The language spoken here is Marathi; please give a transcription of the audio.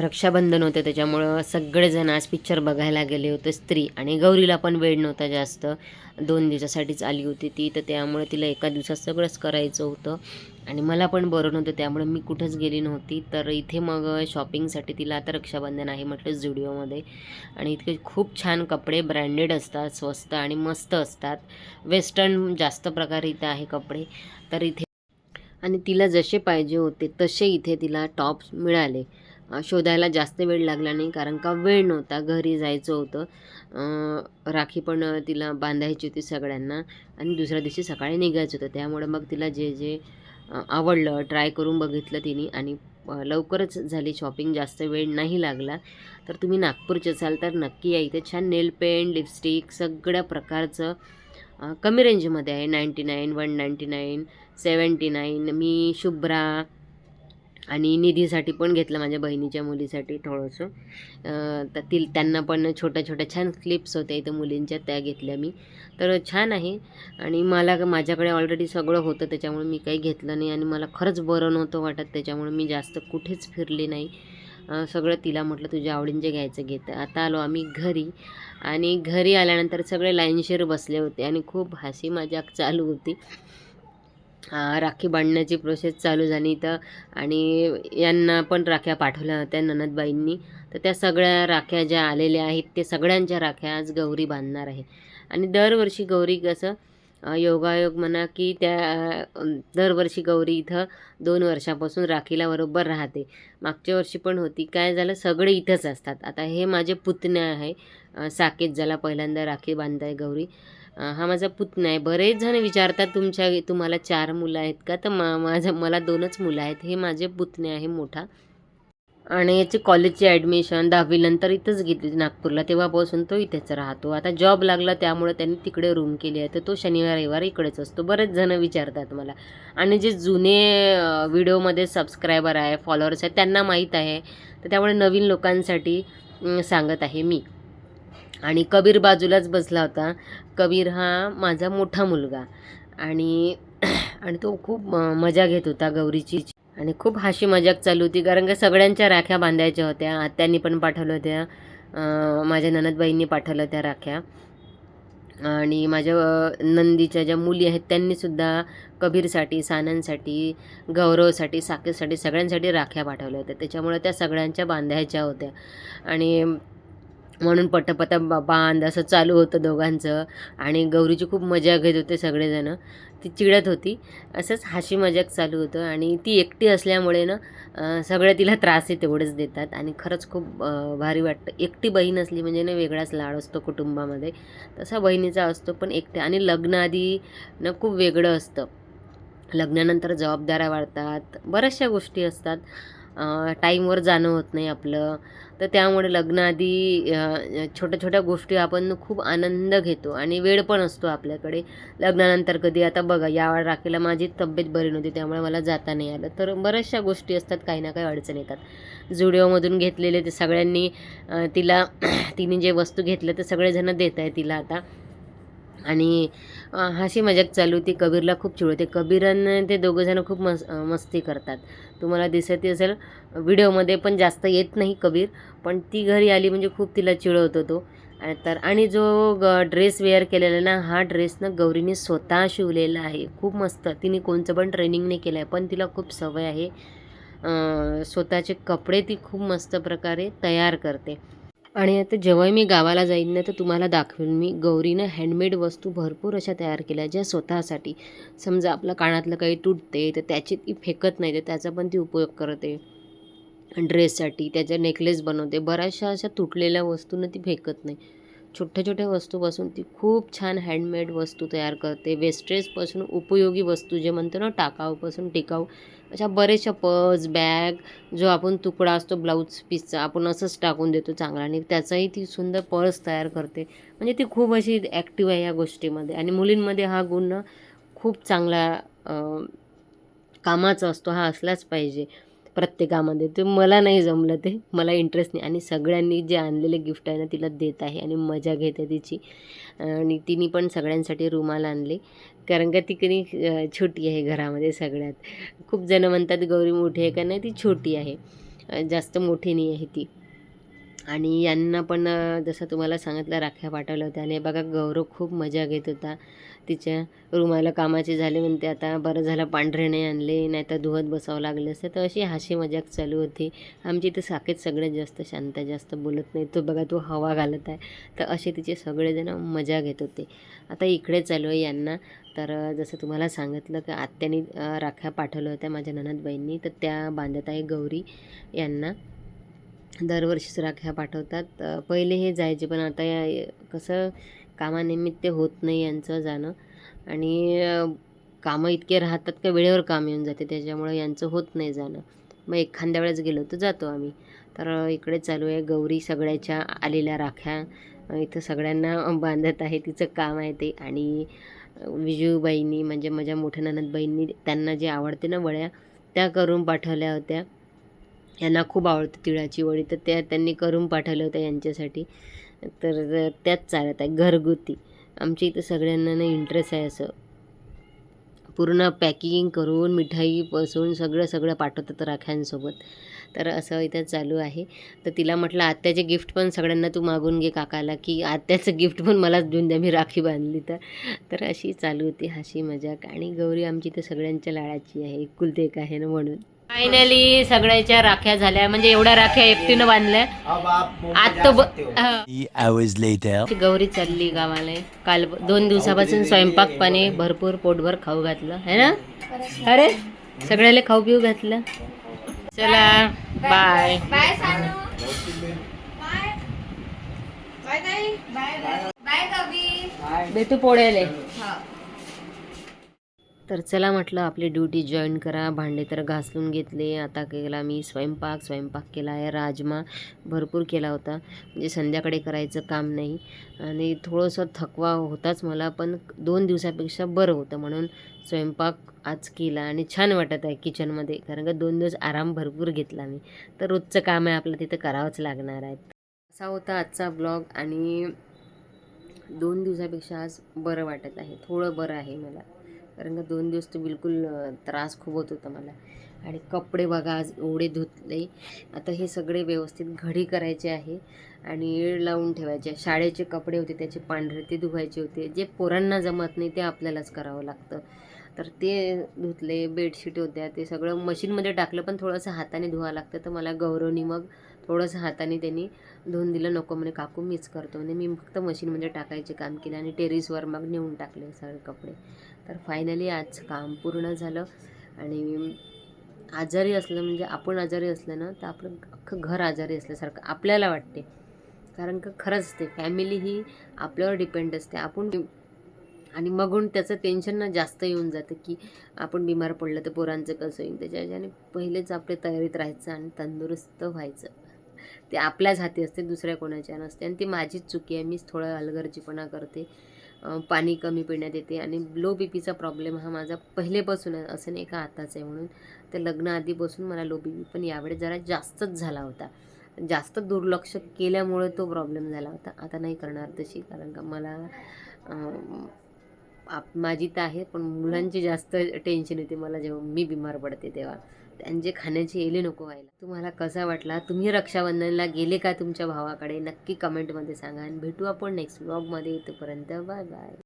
रक्षाबंधन होतं त्याच्यामुळं सगळेजण आज पिक्चर बघायला गेले होते स्त्री आणि गौरीला पण वेळ नव्हता जास्त. दोन दिवसासाठीच आली होती ती तर त्यामुळे तिला एका दिवसात सगळंच करायचं होतं. आणि मला पण बरं नव्हतं त्यामुळे मी कुठंच गेली नव्हती. तर इथे मग शॉपिंगसाठी तिला आता रक्षाबंधन आहे म्हटलं झुडिओमध्ये आणि इतके खूप छान कपडे ब्रँडेड असतात स्वस्त आणि मस्त असतात. वेस्टर्न जास्त प्रकारे इथं आहे कपडे. तर इथे आणि तिला जसे पाहिजे होते तसे इथे तिला टॉप्स मिळाले. शोधायला जास्त वेळ लागला नाही कारण का वेळ नव्हता. घरी जायचं होतं. राखी पण तिला बांधायची होती सगळ्यांना आणि दुसऱ्या दिवशी सकाळी निघायचं होतं. त्यामुळं मग तिला जे जे आवडलं ट्राय करून बघितलं तिने आणि लवकरच झाली शॉपिंग. जास्त वेळ नाही लागला. तर तुम्ही नागपूरचे असाल तर नक्की या इथे. छान नेल पेंट लिपस्टिक सगळ्या प्रकारचं कमी रेंजमध्ये आहे. Ninety nine one ninety nine seventy nine मी शुभ्रा आणि निधीसाठी पण घेतलं माझ्या बहिणीच्या मुलीसाठी थोडंसं. तर ती त्यांना पण छोट्या छोट्या छान क्लिप्स होत्या इथं मुलींच्या त्या घेतल्या मी. तर छान आहे. आणि मला माझ्याकडे ऑलरेडी सगळं होतं त्याच्यामुळे मी काही घेतलं नाही. आणि मला खरंच बरं नव्हतं वाटत त्याच्यामुळे मी जास्त कुठेच फिरले नाही. सगळं तिला म्हटलं तुझ्या आवडींचे घ्यायचं घेतं आता आलो आम्ही घरी. आणि घरी आल्यानंतर सगळे लाईनशीर बसले होते आणि खूप हसी मजाक चालू होती. राखी बांधण्याची प्रोसेस चालू झाली तर आणि यांना पण राख्या पाठवल्या होत्या ननदबाईंनी. तर त्या सगळ्या राख्या ज्या आलेल्या आहेत ते सगळ्यांच्या राख्या आज गौरी बांधणार आहे. आणि दरवर्षी गौरी कसं योगायोग म्हणा की त्या दरवर्षी गौरी इथं दोन वर्षापासून राखीला बरोबर राहते. मागच्या वर्षी पण होती. काय झालं सगळे इथंच असतात. आता हे माझे पुतणे आहे. साकेत ज्याला पहिल्यांदा राखी बांधताय गौरी. हा माझा पुतणा आहे. बरेच जण विचारतात तुमच्या तुम्हाला चार मुलं आहेत का? तर मा माझं मला दोनच मुलं आहेत. हे माझे पुतणे आहे मोठा. आणि याची कॉलेजची ॲडमिशन दहावीनंतर इथंच घेतली नागपूरला. तेव्हापासून तो इथेच राहतो. आता जॉब लागला त्यामुळे त्यांनी तिकडे रूम केली आहे. तर तो शनिवार रविवार इकडेच असतो. बरेच जण विचारतात मला. आणि जे जुने व्हिडिओमध्ये सबस्क्रायबर आहे फॉलोअर्स आहेत त्यांना माहीत आहे. तर त्यामुळे नवीन लोकांसाठी सांगत आहे मी. आणि कबीर बाजूलाच बसला होता. कबीर हा माझा मोठा मुलगा. आणि आणि तो खूप मजा घेत होता गौरीची. आणि खूप हाशी मजाक चालू होती कारण का सगळ्यांच्या राख्या बांधायच्या होत्या. आत्यांनी पण पाठवल्या होत्या. माझ्या ननदबाईंनी पाठवल्या त्या राख्या. आणि माझ्या नंदीच्या ज्या मुली आहेत त्यांनीसुद्धा कबीरसाठी सानंदसाठी गौरवसाठी साकेतसाठी सगळ्यांसाठी राख्या पाठवल्या होत्या. त्याच्यामुळे त्या सगळ्यांच्या बांधायच्या होत्या. आणि म्हणून पटापटा बा बांध असं चालू होतं दोघांचं. आणि गौरीची खूप मजा घेत होते सगळेजणं. ती चिडत होती. असंच हाशी मजाक चालू होतं. आणि ती एकटी असल्यामुळे ना सगळे तिला त्रासही तेवढंच देतात. आणि खरंच खूप भारी वाटतं. एकटी बहीण असली म्हणजे ना वेगळाच लाड असतो कुटुंबामध्ये. तसा बहिणीचा असतो पण एकट्या. आणि लग्नाआधी ना खूप वेगळं असतं. लग्नानंतर जबाबदाऱ्या वाढतात. बऱ्याचशा गोष्टी असतात. टाईमवर जाणं होत नाही आपलं. तर त्यामुळे लग्नाआधी छोट्या छोट्या गोष्टी आपण खूप आनंद घेतो आणि वेळ पण असतो आपल्याकडे. लग्नानंतर कधी आता बघा या राखेला माझी तब्येत बरी नव्हती त्यामुळे मला जाता नाही आलं. तर बऱ्याचशा गोष्टी असतात काही ना काही अडचण येतात. जुडिओमधून घेतलेले ते सगळ्यांनी तिला तिने जे वस्तू घेतल्या ते सगळेजणं देत आहे तिला आता. आणि हशी मजाक चालू होती. कबीरला खूप चिडवते कबीरन ते दोघंजणं खूप मस मस्ती करतात. तुम्हाला दिसत असेल व्हिडिओमध्ये पण जास्त येत नाही कबीर पण ती घरी आली म्हणजे खूप तिला चिडवतो तो. तर आणि जो ग ड्रेस वेअर केलेला ना हा ड्रेस ना गौरीने स्वतः शिवलेला आहे. खूप मस्त. तिने कोणचं पण ट्रेनिंग नाही केलं आहे पण तिला खूप सवय आहे. स्वतःचे कपडे ती खूप मस्त प्रकारे तयार करते. आणि आता जेव्हा मी गावाला जाईन ना तर तुम्हाला दाखवेन मी गौरीनं हँडमेड वस्तू भरपूर अशा तयार केल्या ज्या स्वतःसाठी. समजा आपलं कानातलं काही तुटते तर त्याची ती फेकत नाही तर त्याचा पण ती उपयोग करते. ड्रेससाठी त्याचा नेकलेस बनवते. बऱ्याचशा अशा तुटलेल्या वस्तूंना ती फेकत नाही. छोट्या छोट्या वस्तूपासून ती खूप छान हँडमेड वस्तू तयार करते. वेस्टेजपासून उपयोगी वस्तू जे म्हणतो ना टाकाऊपासून टिकाऊ अशा बरेचशा पर्स बॅग जो आपण तुकडा असतो ब्लाऊज पीसचा आपण असंच टाकून देतो चांगला. आणि त्याचाही ती सुंदर पर्स तयार करते. म्हणजे ती खूप अशी ॲक्टिव्ह आहे या गोष्टीमध्ये. आणि मुलींमध्ये हा गुण खूप चांगला कामाचा असतो हा असलाच पाहिजे. प्रत्येकामध्ये. ते मला नाही जमलं ते. मला इंटरेस्ट नाही. आणि सगळ्यांनी जे आणलेले गिफ्ट आहे ना तिला देत आहे आणि मजा घेते तिची. आणि तिने पण सगळ्यांसाठी रुमाल आणले. कारण का ती कधी छोटी आहे घरामध्ये सगळ्यात. खूप जणं म्हणतात गौरी मोठी आहे का? नाही ती छोटी आहे. जास्त मोठी नाही आहे ती. आणि यांना पण जसं तुम्हाला सांगितलं राख्या पाठवल्या होत्या आणि बघा गौरव खूप मजा घेत होता. तिच्या रुमाला कामाचे झाले म्हणते आता बरं झालं पांढरे नाही आणले नाही तर धुवत बसावं लागलं असतं. तर अशी हाशी मजाक चालू होती. आमची इथं साखेत सगळ्यात जास्त शांत आहे, जास्त बोलत नाही. तो बघा तो हवा घालत आहे. तर असे तिचे सगळेजण मजा घेत होते. आता इकडे चालू आहे यांना. तर जसं तुम्हाला सांगितलं की आत्याने राख्या पाठवल्या होत्या माझ्या ननदबाईंनी. तर त्या बांधत आहे गौरी यांना. दरवर्षीच राख्या पाठवतात. पहिले हे जायचे पण आता या कसं कामानिमित्त होत नाही यांचं जाणं. आणि कामं इतके राहतात का वेळेवर काम येऊन जाते त्याच्यामुळं यांचं होत नाही जाणं. मग एखाद्या वेळेस गेलो तर जातो आम्ही. तर इकडे चालू आहे गौरी सगळ्याच्या आलेल्या राख्या. इथं सगळ्यांना बांधत आहे तिचं काम आहे ते. आणि विजूबाईंनी म्हणजे माझ्या मोठ्या ननदबाईंनी त्यांना जे आवडते ना वड्या त्या करून पाठवल्या होत्या. यांना खूप आवडते तिळाची वडी. तर त्या त्यांनी करून पाठवलं होतं यांच्यासाठी. तर त्याच चालत आहे घरगुती. आमच्या इथं सगळ्यांना ना इंटरेस्ट आहे असं. पूर्ण पॅकिंग करून मिठाईपासून सगळं सगळं पाठवतात राख्यांसोबत. तर असं इथं चालू आहे. तर तिला म्हटलं आत्याचे गिफ्ट पण सगळ्यांना तू मागून घे काकाला की आत्याचं गिफ्ट पण मलाच देऊन द्या मी राखी बांधली तर. तर अशी चालू होती हशी मजाक. आणि गौरी आमची तर सगळ्यांच्या लाळाची आहे एकुलते एक आहे ना म्हणून. फायनली सगळ्याच्या राख्या झाल्या. म्हणजे एवढ्या राख्या एकटीनं बांधल्या. आज तो ब- गौरी चालली गावाला. काल दोन दिवसापासून स्वयंपाक पाणी भरपूर पोटभर खाऊ घातलं. है ना? अरे सगळ्याला खाऊ पिऊ घातलं. चला bye bye Sanu. Bye bye ताई. बाय बाय बाय कबीर भेटू पोळ्याले. हा. तर चला म्हटलं आपली ड्युटी जॉईन करा. भांडे तर घासलून घेतले. आता केला मी स्वयंपाक. स्वयंपाक केला आहे राजमा. भरपूर केला होता. म्हणजे संध्याकाळी करायचं काम नाही. आणि थोडंसं थकवा होताच मला पण दोन दिवसापेक्षा बरं होतं. म्हणून स्वयंपाक आज केला आणि छान वाटत आहे किचनमध्ये. कारण का दोन दिवस आराम भरपूर घेतला मी. तर रोजचं काम आहे आपलं तिथं करावंच लागणार आहे. असा होता आजचा ब्लॉग आणि दोन दिवसापेक्षा आज बरं वाटत आहे. थोडं बरं आहे मला. कारण का दोन दिवस तर बिलकुल त्रास खूप होत होता मला. आणि कपडे बघा आज एवढे धुतले. आता हे सगळे व्यवस्थित घडी करायचे आहे आणि येळ लावून ठेवायचे. शाळेचे कपडे होते त्याचे पांढरे ते धुवायचे होते. जे पोरांना जमत नाही ते आपल्यालाच करावं लागतं. तर ते धुतले बेडशीट होत्या ते सगळं मशीनमध्ये टाकलं पण थोडंसं हाताने धुवा लागतं. तर मला गौरवनी मग थोडंसं हाताने त्यांनी धुवून दिलं. नको म्हणे काकू मीच करतो. म्हणजे मी फक्त मशीनमध्ये टाकायचे काम केलं आणि टेरिसवर मग नेऊन टाकले सगळे कपडे. तर फायनली आज काम पूर्ण झालं. आणि आजारी असलं म्हणजे आपण आजारी असलं ना तर आपलं अख्खं घर आजारी असल्यासारखं आपल्याला वाटते. कारण का खरंच ते फॅमिली ही आपल्यावर डिपेंड असते. आपण आणि मगून त्याचं टेन्शन ना जास्त येऊन जातं की आपण बिमार पडलं तर पोरांचं कसं होईल? त्याच्या ह्याच्याने पहिलेच आपल्या तयारीत राहायचं आणि तंदुरुस्त व्हायचं. ते आपल्याच हाती असते दुसऱ्या कोणाच्या नसते. आणि ती माझीच चुकी आहे. मीच थोडं हलगर्जीपणा करते. पाणी कमी पिण्यात येते आणि लो बी पीचा प्रॉब्लेम हा माझा पहिलेपासून आहे असं नाही का आताच आहे म्हणून. तर लग्न आधीपासून मला लो बी पी पण यावेळेस जरा जास्तच झाला होता. जास्त दुर्लक्ष केल्यामुळे तो प्रॉब्लेम झाला होता. आता नाही करणार तशी कारण का मला आप माझी तर आहे पण मुलांची जास्त टेन्शन येते. मला जेव्हा मी बिमार पडते तेव्हा. त्यांचे खाण्याची येले नको व्हायला. तुम्हाला कसा वाटला? तुम्ही रक्षाबंधनला गेले का तुमच्या भावाकडे? नक्की कमेंटमध्ये सांगा. आणि भेटू आपण नेक्स्ट ब्लॉगमध्ये इथपर्यंत बाय बाय